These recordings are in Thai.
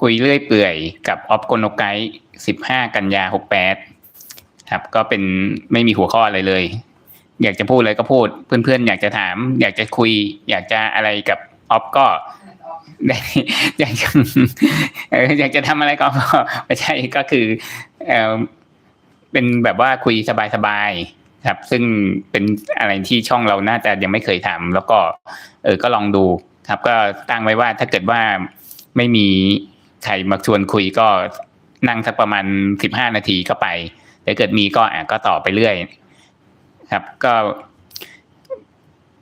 คุยเรื่อยเปื่อยกับออฟโกโนไกสิบห้ากันยาหกแปดครับ ก็เป็นไม่มีหัวข้ออะไรเลย อยากจะพูดอะไรก็พูด เพื่อนๆ อยากจะถาม อยากจะคุย อยากจะอะไรกับออฟก็ได้อยากจะอยากจะทำอะไรก็ไม่ใช่ก็คือเออเป็นแบบว่าคุยสบายๆครับ ซึ่งเป็นอะไรที่ช่องเราน่าจะยังไม่เคยทำแล้วก็ เออก็ลองดูครับ ก็ตั้งไว้ว่าถ้าเกิดว่าไม่มี ใครมาชวนคุยก็นั่งสักประมาณสิบห้านาทีก็ไปแต่เกิดมีก็อะก็ต่อไปเรื่อย ครับ ก็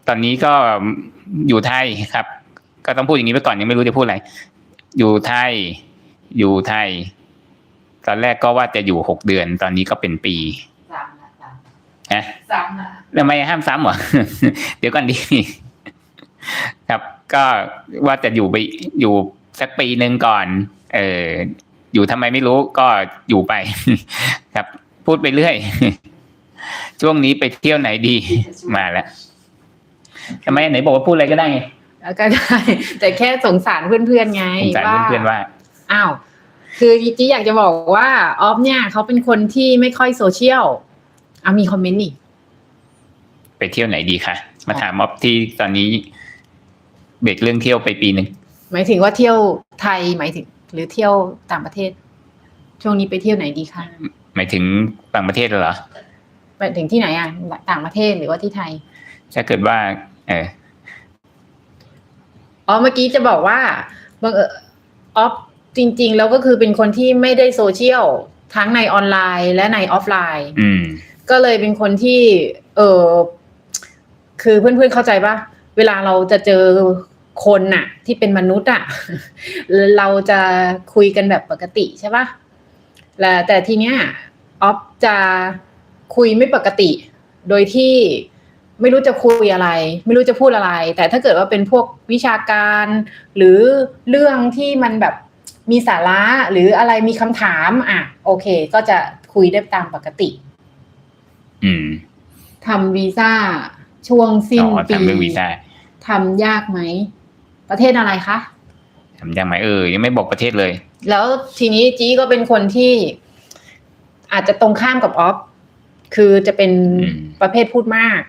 ตอนนี้ก็อยู่ไทยครับ ก็ต้องพูดอย่างนี้ไปก่อนยังไม่รู้จะพูดอะไร อยู่ไทย อยู่ไทย ตอนแรกก็ว่าจะอยู่หกเดือน ตอนนี้ก็เป็นปีสามนะสามนะสามนะทำไมห้ามซ้ำเหรอ เดี๋ยวก่อนดี ครับ ก็ว่าจะอยู่ไปอยู่ สักปีหนึ่งก่อน เอออยู่ทำไมไม่รู้ก็อยู่ไป ครับ พูดไปเรื่อย ช่วงนี้ไปเที่ยวไหนดีมาแล้วทำไมไหนบอกว่าพูดอะไรก็ได้ไงแล้วก็ได้แต่แค่สงสารเพื่อนๆไงสงสารเพื่อนๆว่าอ้าวคือจีอยากจะบอกว่าออฟเนี่ยเขาเป็นคนที่ไม่ค่อยโซเชียลอะมีคอมเมนต์นี่ไปเที่ยวไหนดีคะมาถามม็อบที่ตอนนี้เบรกเรื่องเที่ยวไปปีหนึ่งห มายถึงว่าเที่ยวไทยหมายถึง หรือเที่ยวต่างประเทศ ช่วงนี้ไปเที่ยวไหนดีคะหมายถึงต่างประเทศเหรอไปถึงที่ไหนอะต่างประเทศหรือว่าที่ไทยถ้าเกิดว่า เอออ๋อเมื่อกี้จะบอกว่าบังเออออฟจริง ๆ แล้วก็คือเป็นคนที่ไม่ได้โซเชียลทั้งในออนไลน์และในออฟไลน์อืมก็เลยเป็นคนที่ เออคือเพื่อนๆเข้าใจปะเวลาเราจะเจอ คนน่ะ ที่เป็นมนุษย์อะเราจะคุยกันแบบปกติใช่ปะแล้วแต่ทีเนี้ยออฟจะคุยไม่ปกติ โดยที่ไม่รู้จะคุยอะไร ไม่รู้จะพูดอะไร แต่ถ้าเกิดว่าเป็นพวกวิชาการ หรือเรื่องที่มันแบบมีสาระหรืออะไรมีคำถามอะ โอเค ก็จะคุยได้ตามปกติ อืมทำวีซ่าช่วงสิ้นอ๋อปีทำเรื่องวีซ่าทำยากไหม ประเทศอะไรคะทำยังไงเออยังไม่บอกประเทศเลย แล้วทีนี้จี้ก็เป็นคนที่ อาจจะตรงข้ามกับออฟคือจะเป็นอืมประเภทพูดมาก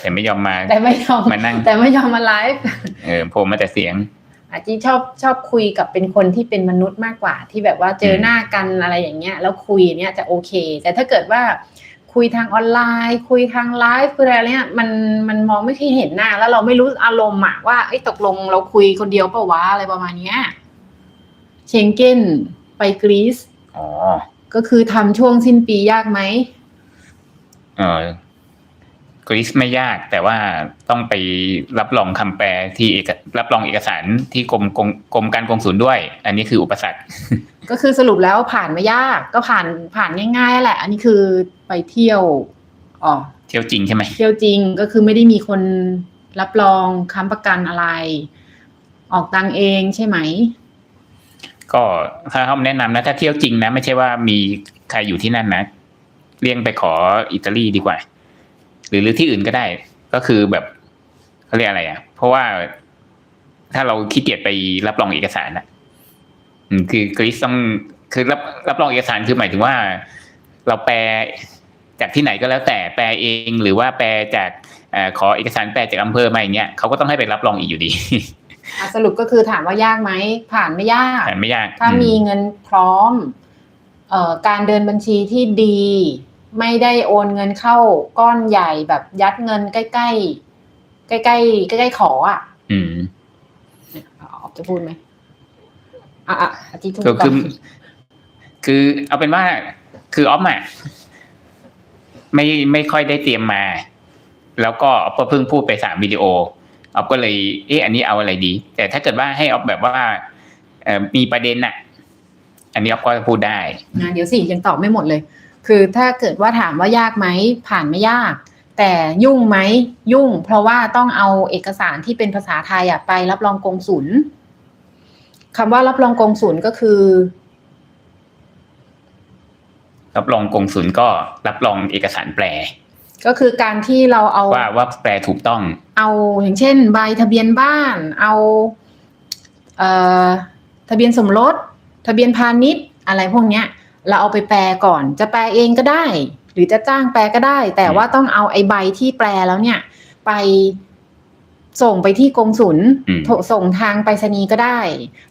แต่ไม่ยอมมา แต่ไม่ยอมมานั่ง แต่ไม่ยอมมาไลฟ์เออโผล่มาแต่เสียงอาจีชอบชอบคุยกับเป็นคนที่เป็นมนุษย์มากกว่า ที่แบบว่าเจออืมหน้ากันอะไรอย่างเงี้ย แล้วคุยเนี่ยจะโอเค แต่ถ้าเกิดว่า คุยทางออนไลน์ คุยทางไลฟ์คุยอะไรเนี่ยมันมันมองไม่เคยเห็นหน้า แล้วเราไม่รู้อารมณ์อะว่าเอ้ยตกลงเราคุยคนเดียวเปล่าวะอะไรประมาณเนี้ยเชงเก้นไปกรีซอ๋อก็คือทำช่วงสิ้นปียากไหมเออกรีซไม่ยากแต่ว่าต้องไปรับรองคำแปลที่เอกรับรองเอกสารที่กรมกงกรมการกงสุลด้วย อันนี้คืออุปสรรค ก็คือสรุปแล้วผ่านไม่ยากก็ผ่านผ่านง่ายๆแหละ อันนี้คือไปเที่ยวอ๋อเที่ยวจริงใช่ไหมเที่ยวจริงก็คือไม่ได้มีคนรับรองค้ำประกันอะไร ออกตังค์เองใช่ไหม ก็ถ้าเขาแนะนำนะถ้าเที่ยวจริงนะ ไม่ใช่ว่ามีใครอยู่ที่นั่นนะเลี่ยงไปขออิตาลีดีกว่า หรือหรือที่อื่นก็ได้ ก็คือแบบเขาเรียกอะไรอะ เพราะว่าถ้าเราขี้เกียจไปรับรองเอกสารนะอืม คือกรีซต้องคือรับรับรองเอกสารคือหมายถึงว่า เราแปลจากที่ไหนก็แล้วแต่แปลเองหรือว่าแปลจากเออขอเอกสารแปลจากอำเภอมาอย่างเงี้ยเขาก็ต้องให้ไปรับรองอีกอยู่ดีอะสรุปก็คือถามว่ายากไหมผ่านไม่ยากแต่ไม่ยาก ถ้าอืมีเงินพร้อมเอ่อการเดินบัญชีที่ดี ไม่ได้โอนเงินเข้าก้อนใหญ่แบบยัดเงินใกล้ๆใกล้ๆใกล้ๆขออะ อืมอ๋อจะพูดไหม อะอะอาทิตย์ทุกก็ก่คืออนคือเอาเป็นว่า คือออฟอะไม่ไม่ค่อยได้เตรียมมา แล้วก็ออฟก็เพิ่งพูดไปสามวิดีโอออฟก็เลย เอ๊ะอันนี้เอาอะไรดี แต่ถ้าเกิดว่าให้ออฟแบบว่าเอ่อมีประเด็นอะอันนี้ออฟก็พูดได้นะเดี๋ยวสิยังตอบไม่หมดเลย คือถ้าเกิดว่าถามว่ายากไหมผ่านไม่ยาก แต่ยุ่งไหมยุ่ง เพราะว่าต้องเอาเอกสารที่เป็นภาษาไทยอะไปรับรองกงสุล คำว่ารับรองกงสุลก็คือ รับรองกงสุลก็รับรองเอกสารแปล ก็คือการที่เราเอาว่าว่าแปลถูกต้อง เอาอย่างเช่น ใบทะเบียนบ้าน เอาเอ่อทะเบียนสมรส ทะเบียนพาณิชย์ อะไรพวกเนี้ย เราเอาไปแปลก่อน จะแปลเองก็ได้ หรือจะจ้างแปลก็ได้ แต่ว่าต้องเอาไอ้ใบที่แปลแล้วเนี่ย ไป ส่งไปที่กงสุลอืมโทรส่งทางไปรษณีย์ก็ได้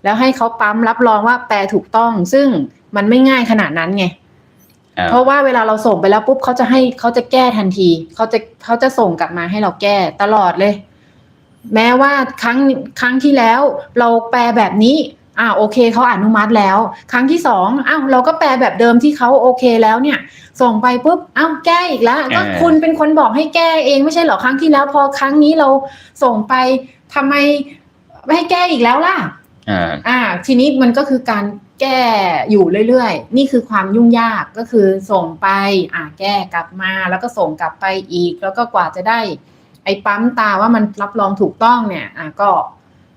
แล้วให้เขาปั๊มรับรองว่าแปลถูกต้อง ซึ่งมันไม่ง่ายขนาดนั้นไงเอ่อเพราะว่าเวลาเราส่งไปแล้วปุ๊บเขาจะให้เขาจะแก้ทันทีเขาจะเขาจะส่งกลับมาให้เราแก้ตลอดเลย แม้ว่าครั้งครั้งที่แล้วเราแปลแบบนี้ อ่าโอเคเขาอนุมัติแล้ว ครั้งที่สองอ้าวเราก็แปลแบบเดิมที่เขาโอเคแล้วเนี่ย ส่งไปปุ๊บอ้าวแก้อีกแล้วก็คุณเป็นคนบอกให้แก้เองไม่ใช่เหรอครั้งที่แล้ว พอครั้งนี้เราส่งไปทำไมไม่ให้แก้อีกแล้วล่ะเอ่ออ่า ทีนี้มันก็คือการแก้อยู่เรื่อยๆ นี่คือความยุ่งยากก็คือส่งไป อ่าแก้กลับมาแล้วก็ส่งกลับไปอีก แล้วก็กว่าจะได้ ไอ้ปั๊มตาว่ามันรับรองถูกต้องเนี่ย อ่าก็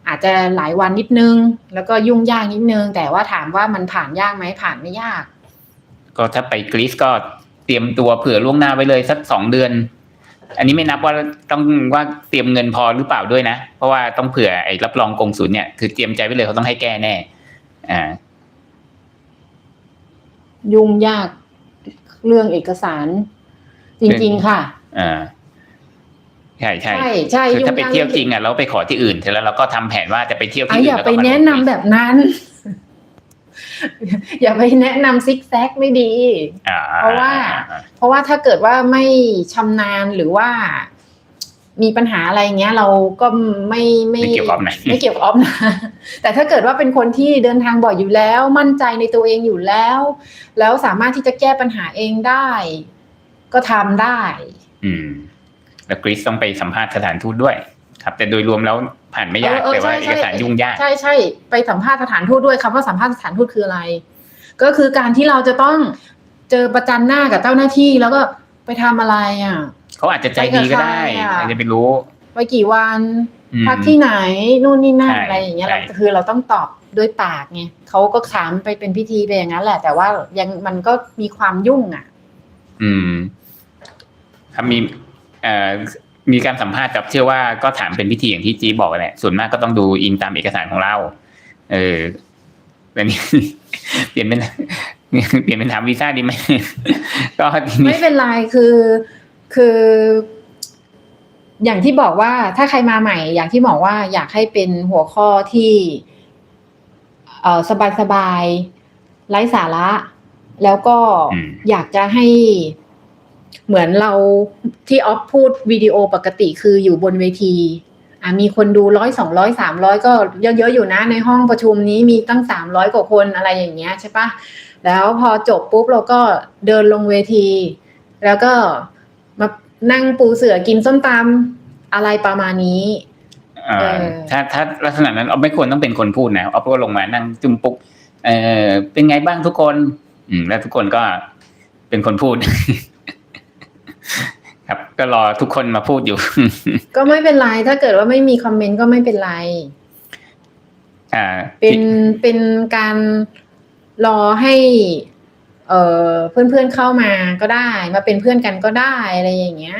อาจจะหลายวันนิดนึง แล้วก็ยุ่งยากนิดนึง แต่ว่าถามว่ามันผ่านยากไหมผ่านไม่ยาก ก็ถ้าไปกรีซก็เตรียมตัวเผื่อล่วงหน้าไว้เลยสักสองเดือน อันนี้ไม่นับว่าต้องว่าเตรียมเงินพอหรือเปล่าด้วยนะ เพราะว่าต้องเผื่อไอ้รับรองกงศูนย์เนี่ยคือเตรียมใจไว้เลยเขาต้องให้แก้แน่ อ่า ยุ่งยากเรื่องเอกสาร จริง ๆ ค่ะ อ่า ใช่ใช่ใช่ใช่คือถ้าไปยุ่งยากเที่ยวจริงอะเราไปขอที่อื่นเสร็จแล้วเราก็ทำแผนว่าจะไปเที่ยวอะที่อื่นอย่าแล้วไปก็มาลงแนะนำกรีซแบบนั้น อย่าไปแนะนำซิกแซกไม่ดีอ่าเพราะว่าอ่า เพราะว่าถ้าเกิดว่าไม่ชำนาญหรือว่ามีปัญหาอะไรเงี้ย เราก็ไม่ไม่ไม่เกี่ยวกับไหนไม่เกี่ยวกับออฟนะแต่ถ้าเกิดว่าเป็นคนที่เดินทางบ่อยอยู่แล้ว มั่นใจในตัวเองอยู่แล้ว แล้วสามารถที่จะแก้ปัญหาเองได้ ก็ทำได้ อืม แล้วกรีซต้องไปสัมภาษณ์สถานทูตด้วย ครับ แต่โดยรวมแล้วผ่านไม่ยากเออเออแต่ว่าใช่เอใช่กสารยุ่งยากใช่ใช่ไปสัมภาษณ์สถานทูตด้วยคำว่าสัมภาษณ์สถานทูตคืออะไร ก็คือการที่เราจะต้องเจอประจันหน้ากับเจ้าหน้าที่แล้วก็ไปทำอะไรอะเขาอาจจะใจดีก็ได้ไปกับใครอะอาจจะไปรู้ไปกี่วันอืมพักที่ไหนนู่นนี่นั่นใช่อะไรอย่างเงี้ยใช่เราคือเราต้องตอบด้วยปากไงเขาก็ถามไปเป็นพิธีไปอย่างนั้นแหละ แต่ว่ายังมันก็มีความยุ่งอะ อืมครับมีเอ่อ มีการสัมภาษณ์กับเชื่อว่าก็ถามเป็นพิธีอย่างที่จีบอกแหละส่วนมากก็ต้องดูอิงตามเอกสารของเรา เออแต่นี่เปลี่ยนเป็นเปลี่ยนเป็นถามวีซ่าดีไหมก็ทีนี้ไม่เป็นไรคือคือ อย่างที่บอกว่าถ้าใครมาใหม่ อย่างที่บอกว่าอยากให้เป็นหัวข้อที่เอ่อสบายสบายๆไร้สาระ แล้วก็อืมอยากจะให้ เหมือนเราที่ออฟพูดวิดีโอปกติคืออยู่บนเวทีอะมีคนดูร้อยสองร้อยสามร้อยก็เยอะๆอยู่นะในห้องประชุมนี้มีตั้งสามร้อยกว่าคนอะไรอย่างเงี้ยใช่ปะแล้วพอจบปุ๊บเราก็เดินลงเวที แล้วก็มานั่งปูเสือกินส้มตำอะไรประมาณนี้เอ่อเออถ้าถ้าลักษณะนั้นเอาไม่ควรต้องเป็นคนพูดนะเอาก็ลงมานั่งจุ่มปุกเออเป็นไงบ้างทุกคน อืมแล้วทุกคนก็เป็นคนพูด ครับ ก็รอทุกคนมาพูดอยู่ ก็ไม่เป็นไร ถ้าเกิดว่าไม่มีคอมเมนต์ก็ไม่เป็นไร อ่า เป็นเป็นการรอให้ เอ่อเพื่อนๆเข้ามาก็ได้ มาเป็นเพื่อนกันก็ได้อะไรอย่างเงี้ย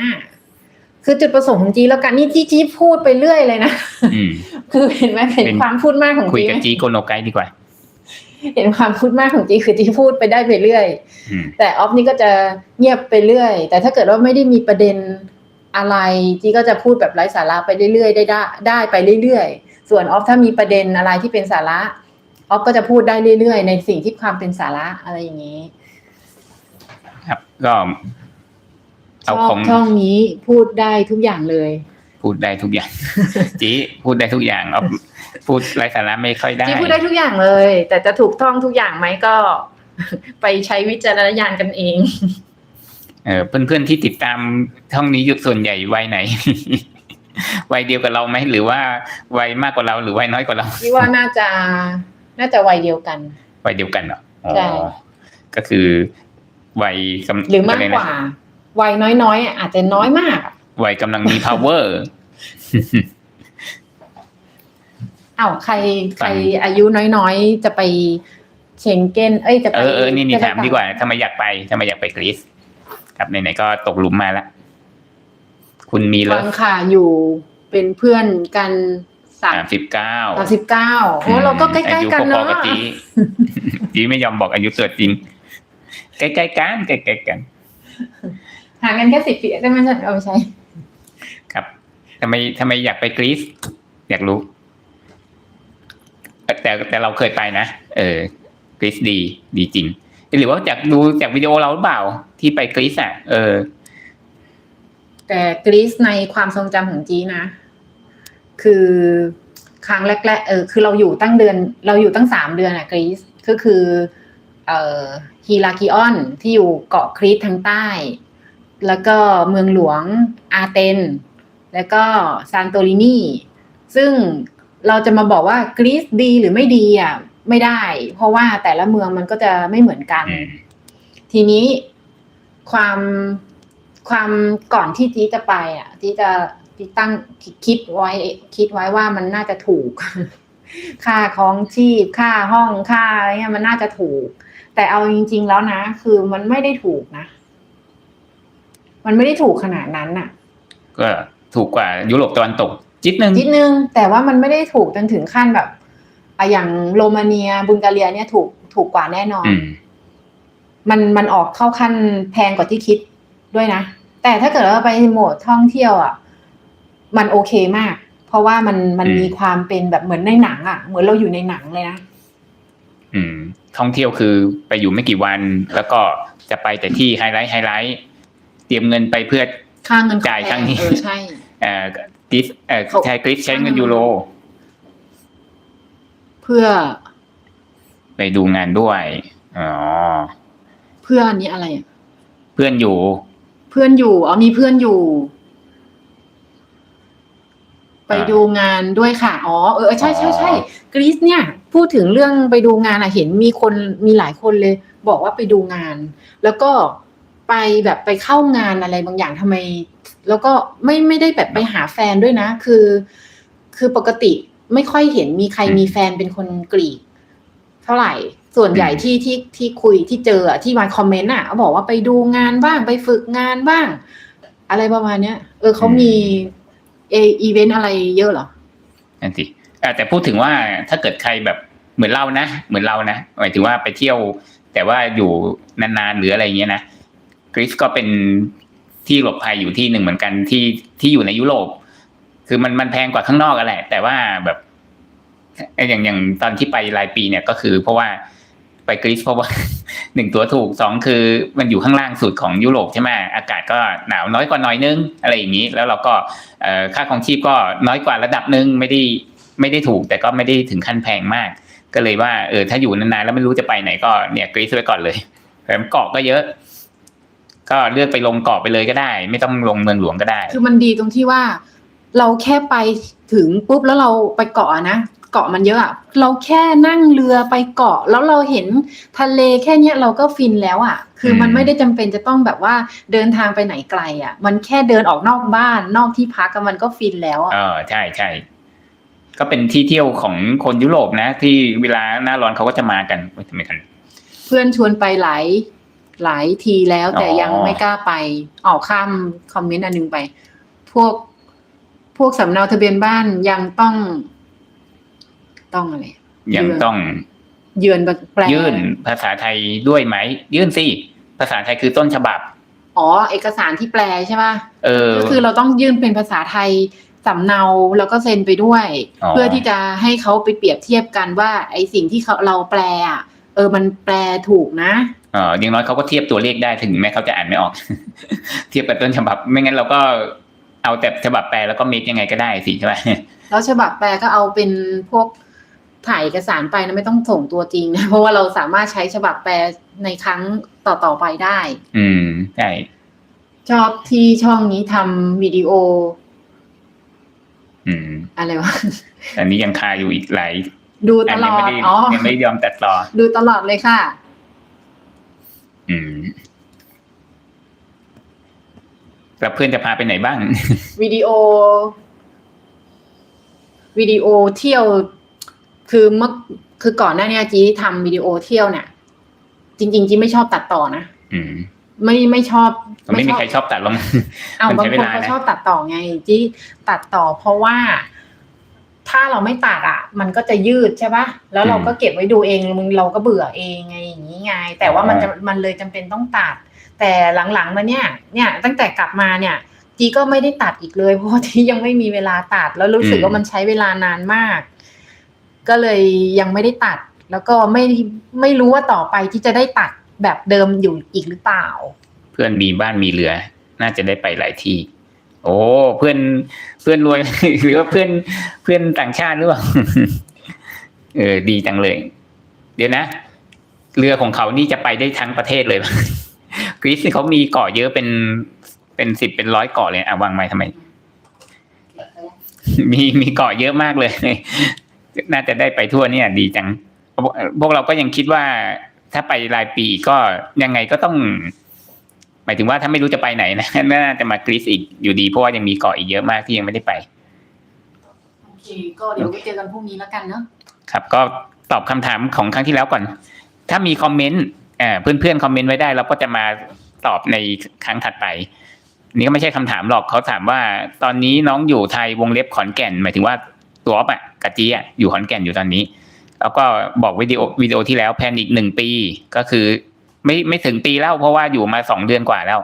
คือจุดประสงค์ของจีแล้วกันนี่จีจีพูดไปเรื่อยเลยนะอืมคือเห็นไหมเห็นเป็นความพูดมากของคุยจีกับไหมจีโกโนไกด์ดีกว่า เห็นความพูดมากของจีคือจีพูดไปได้ไปเรื่อยอืมแต่ออฟนี่ก็จะเงียบไปเรื่อย แต่ถ้าเกิดว่าไม่ได้มีประเด็นอะไรจีก็จะพูดแบบไร้สาระไปเรื่อยๆได้ได้ได้ไปเรื่อยๆ ส่วนออฟถ้ามีประเด็นอะไรที่เป็นสาระออฟก็จะพูดได้เรื่อยๆ ในสิ่งที่ความเป็นสาระอะไรอย่างนี้ ครับก็ชเอาอขบองช่องนี้พูดได้ทุกอย่างเลย พูดได้ทุกอย่าง จีพูดได้ทุกอย่างเอาพูดไร้สาระไม่ค่อยได้จีพูดได้ทุกอย่างเลย แต่จะถูกต้องทุกอย่างไหมก็ ไปใช้วิจารณญาณกันเอง เออเพื่อนๆที่ติดตามช่องนี้อยู่ส่วนใหญ่วัยไหนวัยเดียวกับเราไหมหรือว่าวัยมากกว่าเราหรือวัยน้อยกว่าเราพี่ว่าน่าจะ น่าจะวัยเดียวกันวัยเดียวกันเหรออ๋อใช่ก็คือวัยกำหรือมากะไนะกว่าวัยน้อยๆอะอาจจะน้อยมากอะ วัยกำลังมี power อ้าวใครฟังใครอายุน้อยๆ จะไปเชงเก้น เอ้ยจะไปเออเออนี่นี่จะไปถามดีกว่าทำไมอยากไปทำไมอยากไปกรีซครับไหนๆก็ตกหลุมมาแล้วคุณมีเลิฟัฟงค่ะอยู่เป็นเพื่อนกันสามสามสิบเก้าสามสิบเก้าโอ้เราก็ใกล้ๆกันอายุพอเนาะๆกับจีจีไม่ยอมบอกอายุตัวจริง ใกล้ๆกันใกล้ๆกันห่างกันแค่สิบปีได้ไหมใช่เอาไม่ใช่ครับ ทำไมทำไมอยากไปกรีซอยากรู้ แต่แต่เราเคยไปนะเออกรีซดี ดีจริง หรือว่าจากดูจากวิดีโอเราหรือเปล่า ที่ไปกรีซอะ เออ แต่กรีซในความทรงจำของจีนะ คือครั้งแรกๆเออคือเราอยู่ตั้งเดือน เราอยู่ตั้งสามเดือนอะกรีซก็คือเอ่อฮีรากิออนที่อยู่เกาะครีตทางใต้ แล้วก็เมืองหลวงอาเตน แล้วก็ซานโตรินีซึ่งเราจะมาบอกว่ากรีซดีหรือไม่ดีอะไม่ได้ เพราะว่าแต่ละเมืองมันก็จะไม่เหมือนกันอืมทีนี้ความความก่อนที่จีจะไป อะจีจะจีตั้งคิดไว้ คิดไว้ว่ามันน่าจะถูก ค่าของชีพค่าห้องค่าอะไรเงี้ยมันน่าจะถูก แต่เอาจริง ๆ แล้วนะ คือมันไม่ได้ถูกนะ มันไม่ได้ถูกขนาดนั้นน่ะ ก็ ถูกกว่ายุโรปตะวันตกจิตหนึ่งนิดนึง แต่ว่ามันไม่ได้ถูกจนถึงขั้นแบบอะอย่างโรมาเนียบุลแกเรียเนี่ยถูกถูกกว่าแน่นอนอืมมันมันออกเข้าขั้นแพงกว่าที่คิดด้วยนะ แต่ถ้าเกิดว่าไปโหมดท่องเที่ยวอะ มันโอเคมาก เพราะว่ามันมันอืมมีความเป็นแบบเหมือนในหนัง อะ เหมือนเราอยู่ในหนังเลยนะอืม ท่องเที่ยวคือไปอยู่ไม่กี่วัน แล้วก็จะไปแต่ที่ไฮไลท์ไฮไลท์ เตรียมเงินไปเพื่อ ค่าเงินจ่ายครั้งนี้เออใช่เอ่อกรีซเอ่อเขาใช้กรีซใช้เงินยูโร เพื่อ ไปดูงานด้วยอ๋อเพื่ออันนี้อะไรอะเพื่อนอยู่ เพื่อนอยู่อ๋อมีเพื่อนอยู่ ไปอ่าดูงานด้วยค่ะอ๋อเออใช่ใช่ใช่อ๋อกรีซเนี่ย พูดถึงเรื่องไปดูงานอะเห็นมีคนมีหลายคนเลย บอกว่าไปดูงาน แล้วก็ ไปแบบไปเข้างานอะไรบางอย่างทำไม แล้วก็ไม่ไม่ได้แบบไปหาแฟนด้วยนะ คือ คือปกติไม่ค่อยเห็นมีใครมีแฟนเป็นคนกรีก เท่าไหร่ ส่วนใหญ่ที่ที่ที่คุยที่เจออะที่มาคอมเมนต์อะเขาบอกว่าไปดูงานบ้างไปฝึกงานบ้าง อะไรประมาณเนี้ย เออเขามีเออีเวนต์อะไรเยอะเหรอนั่นสิเอ่อแต่พูดถึงว่าถ้าเกิดใครแบบเหมือนเรานะ เหมือนเรานะหมายถึงว่าไปเที่ยว แต่ว่าอยู่นานๆหรืออะไรอย่างเงี้ยนะก รีซก็เป็นที่หลบภัยอยู่ที่หนึ่งเหมือนกันที่ที่อยู่ในยุโรป คือมันมันแพงกว่าข้างนอกกันแหละ แต่ว่าแบบเอ่อย่างอย่างตอนที่ไปรายปีเนี่ยก็คือ เพราะว่าไปกรีซเพราะว่าหนึ่งตัวถูกสองคือมันอยู่ข้างล่างสุดของยุโรปใช่ไหมอากาศก็หนาวน้อยกว่าน้อยนึง อะไรอย่างนี้ แล้วเราก็ค่าของชีพก็น้อยกว่าระดับนึงไม่ได้ไม่ได้ถูก แต่ก็ไม่ได้ถึงขั้นแพงมาก ก็เลยว่าเออถ้าอยู่นานๆแล้วไม่รู้จะไปไหนก็เนี่ยกรีซไว้ก่อนเลยแถมเกาะก็เยอะ ก็เลือกไปลงเกาะไปเลยก็ได้ ไม่ต้องลงเมืองหลวงก็ได้ คือมันดีตรงที่ว่า เราแค่ไปถึงปุ๊บแล้วเราไปเกาะอะนะเกาะมันเยอะอะเราแค่นั่งเรือไปเกาะ แล้วเราเห็นทะเลแค่เนี้ยเราก็ฟินแล้วอะคือมันอืมไม่ได้จำเป็นจะต้องแบบว่าเดินทางไปไหนไกลอะมันแค่เดินออกนอกบ้านนอกที่พักอะมันก็ฟินแล้วอะเออใช่ใช่ก็เป็นที่เที่ยวของคนยุโรปนะ ที่เวลาหน้าร้อนเขาก็จะมากันไม่ทำไมกัน เพื่อนชวนไปหลาย หลายทีแล้วแต่อ๋อยังไม่กล้าไปออกข้ามคอมเมนต์อันนึงไป พวกพวกสำเนาทะเบียนบ้านยังต้อง ต้องอะไรยังต้องเยือนแปลยื่นภาษาไทยด้วยไหม ยื่นสิภาษาไทยคือต้นฉบับ อ๋อ เอกสารที่แปลใช่ป่ะเออก็คือเราต้องยื่นเป็นภาษาไทยสำเนาแล้วก็เซ็นไปด้วยอ๋อเพื่อที่จะให้เขาไปเปรียบเทียบกันว่า ไอ้สิ่งที่เขาเราแปลอะเออมันแปลถูกนะ เอออย่างน้อยเขาก็เทียบตัวเลขได้ถึงแม้เขาจะอ่านไม่ออก เทียบกับต้นฉบับ ไม่งั้นเราก็เอาแต่ฉบับแปลแล้วก็เมคยังไงก็ได้สิใช่ไหมแล้วฉบับแปลก็เอาเป็นพวกถ่ายเอกสารไปนะไม่ต้องส่งตัวจริงนะเพราะว่าเราสามารถใช้ฉบับแปลในครั้งต่อๆไปได้ อืมใช่ชอบที่ช่องนี้ทำวิดีโอ อืม อะไรวะอันนี้ยังคาอยู่อีกหลายดูตอันลยังอไม่ดได้อ๋อยังไม่ยอมตัดต่อ ดูตลอดเลยค่ะ อืมแล้วเพื่อนจะพาไปไหนบ้าง วิดีโอ วิดีโอเที่ยว คือเมื่อคือก่อนหน้านี้จีทำวิดีโอเที่ยวเนี่ย จริง ๆจีไม่ชอบตัดต่อนะอืมไม่ไม่ชอบไม่มีใครชอบตัดลงเอามันบางใช้เวคนลาเขานะชอบตัดต่อไงจีตัดต่อเพราะว่า ถ้าเราไม่ตัดอะ มันก็จะยืดใช่ปะแล้วเราก็เก็บไว้ดูเองมึงเราก็เบื่อเองไงอย่างนี้ไง แต่ว่ามันจะมันเลยจำเป็นต้องตัด แต่หลังๆมาเนี่ย เนี่ยตั้งแต่กลับมาเนี่ยจีก็ไม่ได้ตัดอีกเลยเพราะว่าจียังไม่มีเวลาตัด แล้วรู้สึกว่ามันใช้เวลานานมาก ก็เลยยังไม่ได้ตัด แล้วก็ไม่ไม่รู้ว่าต่อไปที่จะได้ตัดแบบเดิมอยู่อีกหรือเปล่า เพื่อนมีบ้านมีเรือ น่าจะได้ไปหลายที่ โอ้เพื่อนเพื่อนรวยหรือว่าเพื่อนเพื่อนต่างชาติหรือเปล่าเออ ดีจังเลย เดี๋ยวนะ เรือของเขานี่จะไปได้ทั้งประเทศเลยกรีซเขามีเกาะเยอะเป็นเป็นสิบเป็นร้อยเกาะเลยอะวางไม้ทำไม มีมีเกาะเยอะมากเลย น่าจะได้ไปทั่วเนี่ย ดีจัง พวกเราก็ยังคิดว่าถ้าไปรายปีก็ยังไงก็ต้องายถึงว่าถ้าไม่รู้จะไปไหนนะน่าจะมากรีซอีกอยู่ดีเพราะว่ายังมีเกาะอีกเยอะมากที่ยังไม่ได้ไปโอเคก็เดี๋ยวไปเจอกันพรุ่งนี้แล้วกันเนาะครับ ก็ตอบคำถามของครั้งที่แล้วก่อน ถ้ามีคอมเมนต์เอ่อเพื่อนๆคอมเมนต์ไว้ได้เราก็จะมาตอบในครั้งถัดไป นี่ก็ไม่ใช่คำถามหรอกเขาถามว่า ตอนนี้น้องอยู่ไทยวงเล็บขอนแก่น หมายถึงว่าตัวอ๊อฟอะกะจีอะอยู่ขอนแก่นอยู่ตอนนี้ แล้วก็บอกวิดีโอวิดีโอที่แล้วแพลนอีกหนึ่งปีก็คือ ไม่ไม่ถึงปีแล้วเพราะว่าอยู่มาสองเดือนกว่าแล้ว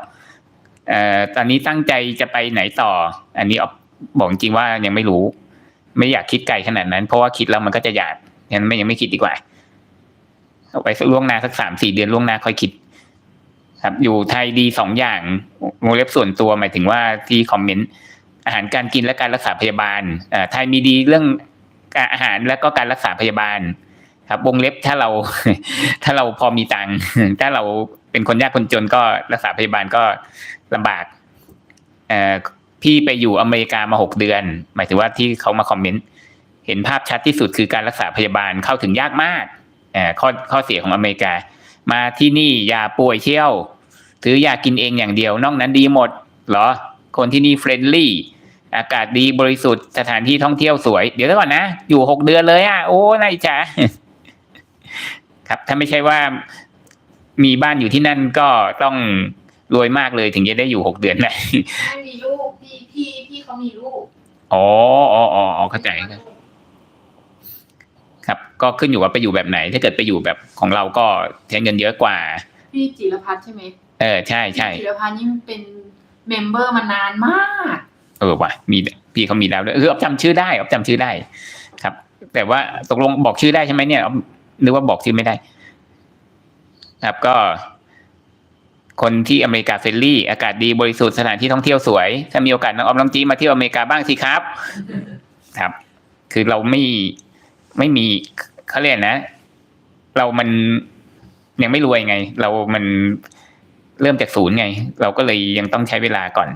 เอ่อตอนนี้ตั้งใจจะไปไหนต่อ อันนี้บอกจริงว่ายังไม่รู้ ไม่อยากคิดไกลขนาดนั้น เพราะว่าคิดแล้วมันก็จะอยากงั้นไม่ยังไม่คิดดีกว่า เอาไปสักล่วงหน้าสักสามสี่เดือนล่วงหน้าค่อยคิด ครับ อยู่ไทยดีสองอย่างวงเล็บส่วนตัวหมายถึงว่าที่คอมเมนต์อาหารการกินและการรักษาพยาบาลอ่าไทยมีดีเรื่องอาหารและก็การรักษาพยาบาล ครับวงเล็บถ้าเรา ถ้าเราพอมีตังค์ถ้าเราเป็นคนยากคนจนก็รักษาพยาบาลก็ลำบากเอ่อพี่ไปอยู่อเมริกามาหกเดือน หมายถึงว่าที่เขามาคอมเมนต์เห็นภาพชัดที่สุดคือการรักษาพยาบาลเข้าถึงยากมากเอ่อข้อข้อเสียของอเมริกา มาที่นี่ยาป่วยเที่ยวถือยากินเองอย่างเดียวนอกนั้นดีหมดเหรอ คนที่นี่เฟรนลี่อากาศดีบริสุทธิ์สถานที่ท่องเที่ยวสวย เดี๋ยวก่อนนะ อยู่หกเดือนเลยอะโอ้นายจ๋า ครับ ถ้าไม่ใช่ว่ามีบ้านอยู่ที่นั่นก็ต้องรวยมากเลยถึงจะได้อยู่หกเดือนได้ไม่มีลูกพี่พี่พี่เขามีลูกอ๋ออ๋ออ๋ออ๋อเข้าใจครับครับ ก็ขึ้นอยู่ว่าไปอยู่แบบไหน ถ้าเกิดไปอยู่แบบของเราก็ใช้เงินเยอะกว่า พี่จิรพัฒน์ใช่ไหมเออใช่ใช่พี่จิรพัฒน์ยิ่งเป็นเมมเบอร์มานานมาก เออว่ะมีพี่เขามีแล้วด้วยคืออ๊อฟจำชื่อได้อ๊อฟจำชื่อได้ ครับ แต่ว่าตกลงบอกชื่อได้ใช่ไหมเนี่ย อ๊อว่าบอกชื่อไม่ได้ครับก็ คนที่อเมริกาเฟรนลี่ อากาศดีบริสุทธิ์สถานที่ท่องเที่ยวสวย ถ้ามีโอกาสน้องออฟน้องจีมาเที่ยวอเมริกาบ้างสิครับ ครับ คือเราไม่ไม่มีเขาเรียกนะ เรามันยังไม่รวยไง เรามันเริ่มจากศูนย์ไง เราก็เลยยังต้องใช้เวลาก่อน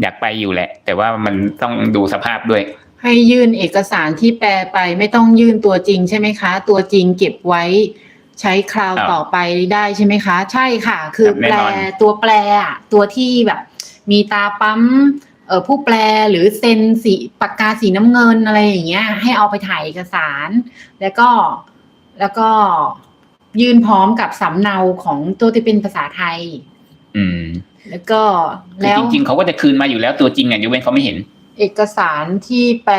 อยากไปอยู่แหละ แต่ว่ามันต้องดูสภาพด้วย ให้ยื่นเอกสารที่แปลไปไม่ต้องยื่นตัวจริงใช่ไหมคะ ตัวจริงเก็บไว้ใช้คราวครับต่อไปได้ใช่ไหมคะ ใช่ค่ะ คือครับแปแน่ลนอนตัวแปลอะตัวที่แบบ มีตาปั๊มเอ่อผู้แปลหรือเซ็นสีปากกาสีน้ำเงินอะไรอย่างเงี้ย ให้เอาไปถ่ายเอกสาร แล้วก็แล้วก็ยื่นพร้อมกับสำเนาของตัวที่เป็นภาษาไทย อืม แล้วก็คือแล้วจริง ๆเขาก็จะคืนมาอยู่แล้วตัวจริงอะยกเว้นเขาไม่เห็น เอกสารที่แปล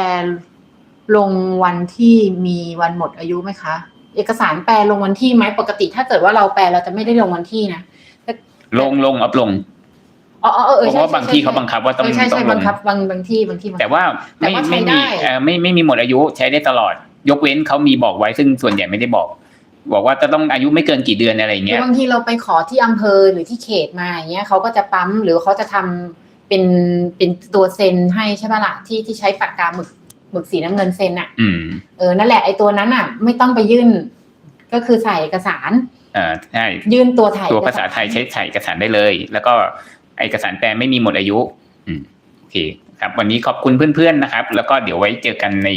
ลงวันที่มีวันหมดอายุไหมคะ เอกสารแปลลงวันที่ไหมปกติ ถ้าเกิดว่าเราแปลเราจะไม่ได้ลงวันที่นะลงลงอัพลงอ๋ออ๋อเออเพใช่ราะว่าใช่บางที่ใช่เขาบังคับว่าต้องเออใช่ต้อใช่งลบังงคับบางบางที่บางที่บังคับแต่ว่าแต่ไม่ว่าใช้ไม่ได้มีเอ่อไม่ไม่มีหมดอายุใช้ได้ตลอด ยกเว้นเขามีบอกไว้ซึ่งส่วนใหญ่ไม่ได้บอก บอกว่าจะต้องอายุไม่เกินกี่เดือนอะไรอย่างคืเงี้อยบางทีเราไปขอที่อำเภอหรือที่เขตมาอย่างเงี้ยเขาก็จะปั๊มหรือเขาจะทำ เป็นเป็นตัวเซ็นให้ใช่ป่ะล่ะที่ที่ใช้ปากกาหมึกหมึกสีน้ำเงินเซ็นอะอืมเออนั่นแหละไอ้ตัวนั้นอะ ไม่ต้องไปยื่น ก็คือใส่เอกสารเอ่าใช่ยื่นตัวถ่ายตัวเอกภาษาไทยใช้ใช้เอกสารได้เลย แล้วก็เอกสารแปลไม่มีหมดอายุ อืมโอเค ครับ วันนี้ขอบคุณเพื่อนๆนะครับ แล้วก็เดี๋ยวไว้เจอกันใน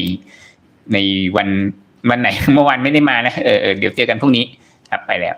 ในวันวันไหนเมื่อวานไม่ได้มานะเออเออเดี๋ยวเจอกันพรุ่งนี้ครับไปแล้ว